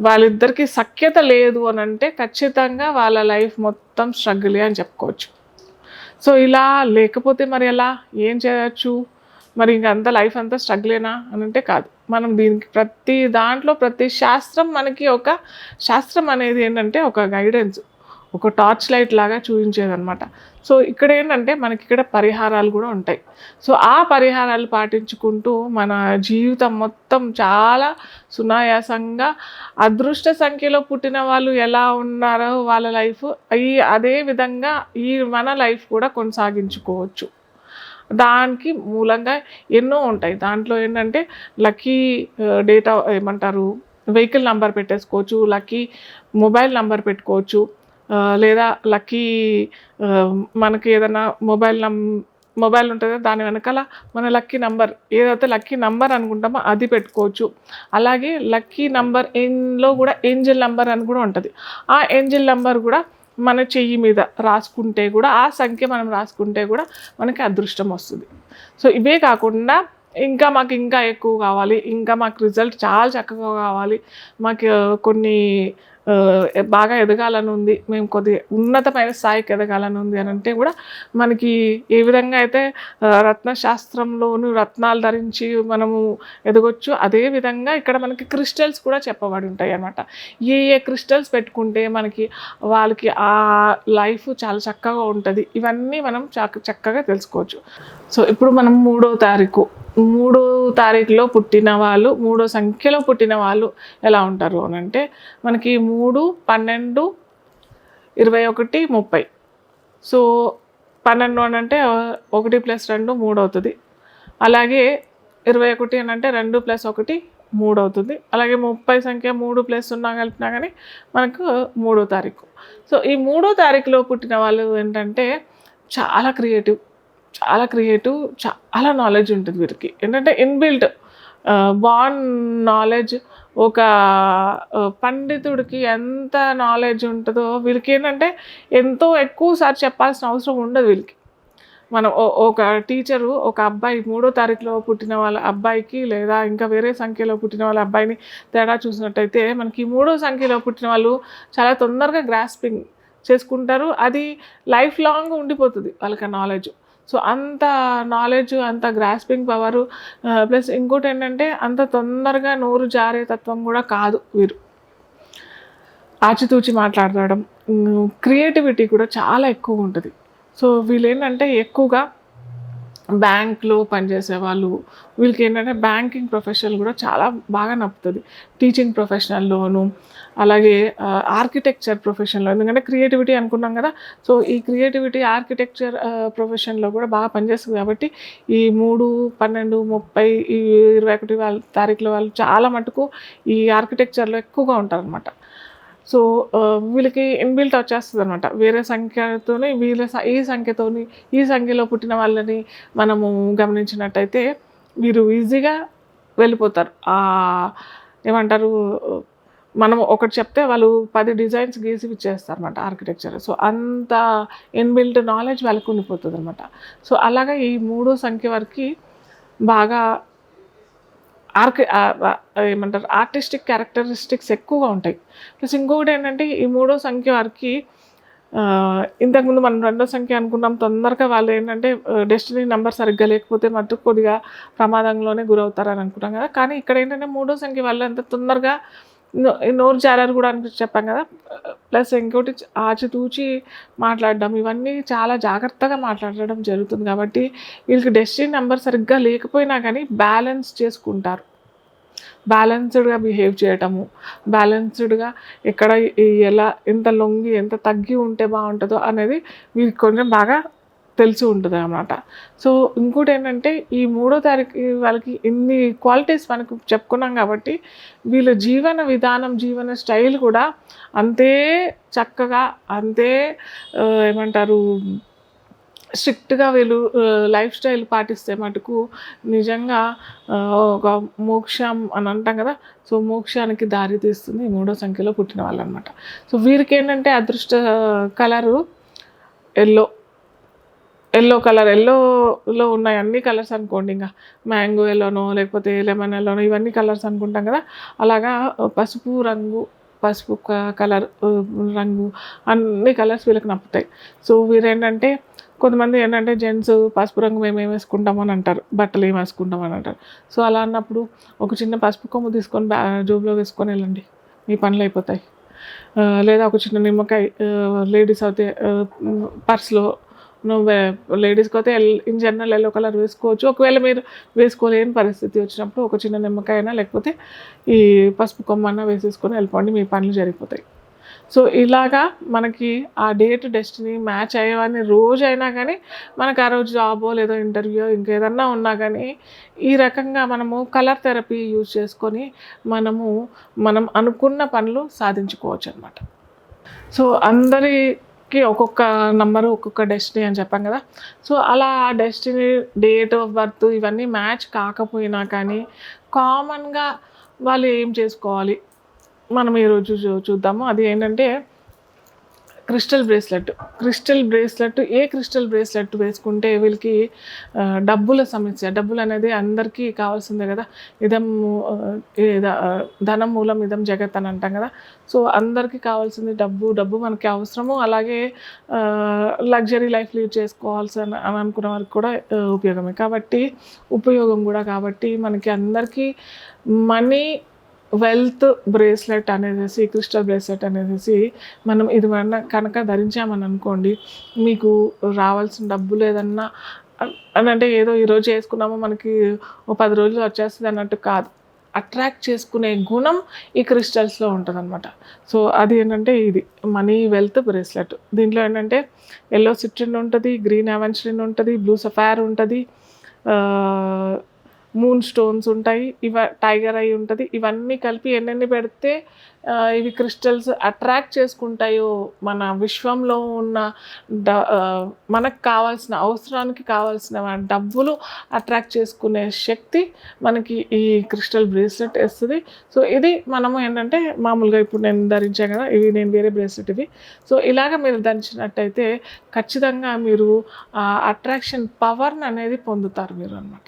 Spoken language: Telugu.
వాళ్ళిద్దరికి సఖ్యత లేదు అని అంటే ఖచ్చితంగా వాళ్ళ లైఫ్ మొత్తం స్ట్రగులే అని చెప్పుకోవచ్చు. సో ఇలా లేకపోతే మరి ఎలా? ఏం చేయొచ్చు? మరి ఇంక అంత లైఫ్ అంతా స్ట్రగులేనా అని అంటే కాదు. మనం దీనికి ప్రతి దాంట్లో ప్రతి శాస్త్రం మనకి ఒక శాస్త్రం అనేది ఏంటంటే ఒక గైడెన్స్ ఒక టార్చ్ లైట్ లాగా చూపించేదనమాట సో ఇక్కడ ఏంటంటే మనకి ఇక్కడ పరిహారాలు కూడా ఉంటాయి. సో ఆ పరిహారాలు పాటించుకుంటూ మన జీవితం మొత్తం చాలా సునాయాసంగా అదృష్ట సంఖ్యలో పుట్టిన వాళ్ళు ఎలా ఉన్నారో వాళ్ళ లైఫ్ ఈ అదే విధంగా ఈ మన లైఫ్ కూడా కొనసాగించుకోవచ్చు. దానికి మూలంగా ఎన్నో ఉంటాయి. దాంట్లో ఏంటంటే లక్కీ డేటా ఏమంటారు? వెహికల్ నంబర్ పెట్టేసుకోవచ్చు లక్కీ మొబైల్ నంబర్ పెట్టుకోవచ్చు లేదా లక్కీ మనకి ఏదైనా మొబైల్ నం మొబైల్ ఉంటుంది దాని వెనకాల మన లక్కీ నంబర్ ఏదైతే లక్కీ నంబర్ అనుకుంటామో అది పెట్టుకోవచ్చు. అలాగే లక్కీ నంబర్ ఎన్లో కూడా ఏంజిల్ నంబర్ అని కూడా ఉంటుంది. ఆ ఏంజిల్ నంబర్ కూడా మన చెయ్యి మీద రాసుకుంటే కూడా ఆ సంఖ్య మనం రాసుకుంటే కూడా మనకి అదృష్టం వస్తుంది. సో ఇవే కాకుండా ఇంకా మాకు ఇంకా ఎక్కువ కావాలి. ఇంకా మాకు రిజల్ట్ చాలా చక్కగా కావాలి. మాకు కొన్ని బాగా ఎదగాలని ఉంది మేము కొద్దిగా ఉన్నతమైన స్థాయికి ఎదగాలని ఉంది అని అంటే కూడా మనకి ఏ విధంగా అయితే రత్నశాస్త్రంలోను రత్నాలు ధరించి మనము ఎదగొచ్చు అదే విధంగా ఇక్కడ మనకి క్రిస్టల్స్ కూడా చెప్పబడి ఉంటాయి అన్నమాట. ఏ ఏ క్రిస్టల్స్ పెట్టుకుంటే మనకి వాళ్ళకి ఆ లైఫ్ చాలా చక్కగా ఉంటుంది. ఇవన్నీ మనం చక్క చక్కగా తెలుసుకోవచ్చు. సో ఇప్పుడు మనం మూడో తారీఖు. మూడో తారీఖులో పుట్టిన వాళ్ళు మూడో సంఖ్యలో పుట్టిన వాళ్ళు ఎలా ఉంటారు అని అంటే మనకి మూడు పన్నెండు ఇరవై ఒకటి ముప్పై. సో పన్నెండు అని అంటే ఒకటి ప్లస్ రెండు మూడు అవుతుంది. అలాగే ఇరవై ఒకటి అని అంటే రెండు ప్లస్ ఒకటి మూడు అవుతుంది. అలాగే ముప్పై సంఖ్య మూడు ప్లస్ ఉన్నా కలిపినా కానీ మనకు మూడో తారీఖు. సో ఈ మూడో తారీఖులో పుట్టిన వాళ్ళు ఏంటంటే చాలా క్రియేటివ్. చాలా క్రియేటివ్ చాలా నాలెడ్జ్ ఉంటుంది వీరికి. ఏంటంటే ఇన్బిల్ట్ బాన్ నాలెడ్జ్ ఒక పండితుడికి ఎంత నాలెడ్జ్ ఉంటుందో వీళ్ళకి ఏంటంటే ఎంతో ఎక్కువసారి చెప్పాల్సిన అవసరం ఉండదు వీళ్ళకి మనం ఒక టీచరు ఒక అబ్బాయి మూడో తారీఖులో పుట్టిన వాళ్ళ అబ్బాయికి లేదా ఇంకా వేరే సంఖ్యలో పుట్టిన వాళ్ళ అబ్బాయిని తేడా చూసినట్టయితే మనకి మూడో సంఖ్యలో పుట్టిన వాళ్ళు చాలా తొందరగా గ్రాస్పింగ్ చేసుకుంటారు. అది లైఫ్ లాంగ్ ఉండిపోతుంది వాళ్ళకి నాలెడ్జ్ సో అంత నాలెడ్జ్ అంత గ్రాస్పింగ్ పవరు ప్లస్ ఇంకోటి ఏంటంటే అంత తొందరగా నోరు జారే తత్వం కూడా కాదు వీరు. ఆచితూచి మాట్లాడడం క్రియేటివిటీ కూడా చాలా ఎక్కువ ఉంటుంది. సో వీళ్ళు ఏంటంటే ఎక్కువగా బ్యాంక్లో పనిచేసే వాళ్ళు వీళ్ళకి ఏంటంటే బ్యాంకింగ్ ప్రొఫెషనల్ కూడా చాలా బాగా నప్పుతుంది. టీచింగ్ ప్రొఫెషనల్లోను అలాగే ఆర్కిటెక్చర్ ప్రొఫెషన్లో ఎందుకంటే క్రియేటివిటీ అనుకున్నాం కదా. సో ఈ క్రియేటివిటీ ఆర్కిటెక్చర్ ప్రొఫెషన్లో కూడా బాగా పనిచేస్తుంది కాబట్టి ఈ మూడు పన్నెండు ముప్పై ఈ ఇరవై ఒకటి వాళ్ళ తారీఖులో వాళ్ళు చాలా మటుకు ఈ ఆర్కిటెక్చర్లో ఎక్కువగా ఉంటారనమాట సో వీళ్ళకి ఇన్బిల్ట్ వచ్చేస్తుంది అనమాట వేరే సంఖ్యతోని వీళ్ళ స- ఈ సంఖ్యతోని ఈ సంఖ్యలో పుట్టిన వాళ్ళని మనము గమనించినట్టయితే వీరు ఈజీగా వెళ్ళిపోతారు. ఏమంటారు మనం ఒకటి చెప్తే వాళ్ళు పది డిజైన్స్ గీసి ఇచ్చేస్తారు అనమాట ఆర్కిటెక్చర్ సో అంత ఇన్బిల్ట్ నాలెడ్జ్ వాళ్ళకి ఉండిపోతుంది అనమాట సో అలాగా ఈ మూడో సంఖ్య వరకు బాగా ఆర్కి ఏమంటారు ఆర్టిస్టిక్ క్యారెక్టరిస్టిక్స్ ఎక్కువగా ఉంటాయి. ప్లస్ ఇంకొకటి ఏంటంటే ఈ మూడో సంఖ్య వారికి ఇంతకుముందు మనం రెండో సంఖ్య అనుకున్నాం తొందరగా వాళ్ళు ఏంటంటే డెస్టినీ నెంబర్ సరిగ్గా లేకపోతే మటుకు కొద్దిగా ప్రమాదంలోనే గురవుతారని అనుకున్నాం కదా. కానీ ఇక్కడ ఏంటంటే మూడో సంఖ్య వాళ్ళు అంత తొందరగా నోరు జారారు కూడా అని చెప్పాం కదా. ప్లస్ ఇంకోటి ఆచితూచి మాట్లాడడం ఇవన్నీ చాలా జాగ్రత్తగా మాట్లాడడం జరుగుతుంది కాబట్టి వీళ్ళకి డెస్టినీ నెంబర్ సరిగ్గా లేకపోయినా కానీ బ్యాలెన్స్ చేసుకుంటారు. బ్యాలెన్స్డ్గా బిహేవ్ చేయటము బ్యాలెన్స్డ్గా ఎక్కడ ఎలా ఎంత లొంగి ఎంత తగ్గి ఉంటే బాగుంటుందో అనేది వీరికి కొంచెం బాగా తెలిసి ఉంటుంది అన్నమాట. సో ఇంకోటి ఏంటంటే ఈ మూడో తారీఖు వాళ్ళకి ఇన్ని క్వాలిటీస్ మనకు చెప్పుకున్నాం కాబట్టి వీళ్ళ జీవన విధానం జీవన స్టైల్ కూడా అంతే చక్కగా అంతే ఏమంటారు స్ట్రిక్ట్గా వీళ్ళు లైఫ్ స్టైల్ పాటిస్తే మటుకు నిజంగా ఒక మోక్షం అని అంటాం కదా సో మోక్షానికి దారి తీస్తుంది మూడో సంఖ్యలో పుట్టిన వాళ్ళు అనమాట సో వీరికి ఏంటంటే అదృష్ట కలరు ఎల్లో. ఎల్లో కలర్ ఎల్లోలో ఉన్నాయి అన్ని కలర్స్ అనుకోండి ఇంకా. మ్యాంగో ఎల్లోనో లేకపోతే లెమన్ ఎల్లోనో ఇవన్నీ కలర్స్ అనుకుంటాం కదా. అలాగా పసుపు రంగు పసుపు కలర్ రంగు అన్ని కలర్స్ వీళ్ళకి నప్పుతాయి. సో వీరేంటంటే కొంతమంది ఏంటంటే జెంట్స్ పసుపు రంగు మేము ఏం వేసుకుంటామని అంటారు. బట్టలు ఏం వేసుకుంటామని అంటారు. సో అలా అన్నప్పుడు ఒక చిన్న పసుపు కొమ్ము తీసుకొని బ్యా జోబులో వేసుకొని వెళ్ళండి. మీ పనులు అయిపోతాయి. లేదా ఒక చిన్న నిమ్మకాయ లేడీస్ అయితే పర్స్లో లేడీస్కి అయితే ఇన్ జనరల్ ఎల్లో కలర్ వేసుకోవచ్చు. ఒకవేళ మీరు వేసుకోలేని పరిస్థితి వచ్చినప్పుడు ఒక చిన్న నిమ్మకాయ అయినా లేకపోతే ఈ పసుపు కొమ్మన్నా వేసేసుకొని వెళ్ళిపోండి మీ పనులు జరిగిపోతాయి. సో ఇలాగా మనకి ఆ డేట్ డెస్టినీ మ్యాచ్ అయ్యేవన్నీ రోజు అయినా కానీ మనకు ఆ రోజు జాబో లేదో ఇంటర్వ్యూ ఇంకేదన్నా ఉన్నా కానీ ఈ రకంగా మనము కలర్ థెరపీ యూజ్ చేసుకొని మనము మనం అనుకున్న పనులు సాధించుకోవచ్చు అనమాట సో అందరి కి ఒక్కొక్క నంబరు ఒక్కొక్క డెస్టినీ అని చెప్పాం కదా. సో అలా ఆ డెస్టినీ డేట్ ఆఫ్ బర్త్ ఇవన్నీ మ్యాచ్ కాకపోయినా కానీ కామన్గా వాళ్ళు ఏం చేసుకోవాలి? మనం ఈరోజు చూ- చూద్దాము. అది ఏంటంటే క్రిస్టల్ బ్రేస్లెట్ క్రిస్టల్ బ్రేస్లెట్ ఏ క్రిస్టల్ బ్రేస్లెట్ వేసుకుంటే వీళ్ళకి డబ్బుల సమస్య డబ్బులు అనేది అందరికీ కావాల్సిందే కదా. ఇదం ధనం మూలం ఇదం జగత్ అని అంటాం కదా. సో అందరికీ కావాల్సింది డబ్బు డబ్బు మనకి అవసరము. అలాగే లగ్జరీ లైఫ్ లీడ్ చేసుకోవాల్సి అని అని అనుకున్న వారికి కూడా ఉపయోగమే. కాబట్టి ఉపయోగం కూడా. కాబట్టి మనకి అందరికీ మనీ వెల్త్ బ్రేస్లెట్ అనేసి క్రిస్టల్ బ్రేస్లెట్ అనేసి మనం ఇది మన కనుక ధరించామని అనుకోండి మీకు రావాల్సిన డబ్బులు ఏదన్నా అని అంటే ఏదో ఈరోజు వేసుకున్నామో మనకి ఓ పది రోజులు వచ్చేస్తుంది అన్నట్టు కాదు. అట్రాక్ట్ చేసుకునే గుణం ఈ క్రిస్టల్స్లో ఉంటుంది అనమాట సో అది ఏంటంటే ఇది మనీ వెల్త్ బ్రేస్లెట్. దీంట్లో ఏంటంటే ఎల్లో సిట్రిన్ ఉంటుంది గ్రీన్ అవెన్స్ట్రిన్ ఉంటుంది బ్లూ సఫైర్ ఉంటుంది మూన్ స్టోన్స్ ఉంటాయి ఇవ టైగర్ అయి ఉంటుంది. ఇవన్నీ కలిపి ఎన్నెన్ని పెడితే ఇవి క్రిస్టల్స్ అట్రాక్ట్ చేసుకుంటాయో మన విశ్వంలో ఉన్న డ మనకు కావాల్సిన అవసరానికి కావాల్సిన డబ్బులు అట్రాక్ట్ చేసుకునే శక్తి మనకి ఈ క్రిస్టల్ బ్రేస్లెట్ ఇస్తుంది సో ఇది మనము ఏంటంటే మామూలుగా ఇప్పుడు నేను ధరించాను కదా ఇవి నేను వేరే బ్రేస్లెట్ ఇవి. సో ఇలాగ మీరు ధరించినట్టయితే ఖచ్చితంగా మీరు అట్రాక్షన్ పవర్ని అనేది పొందుతారు మీరు అనమాట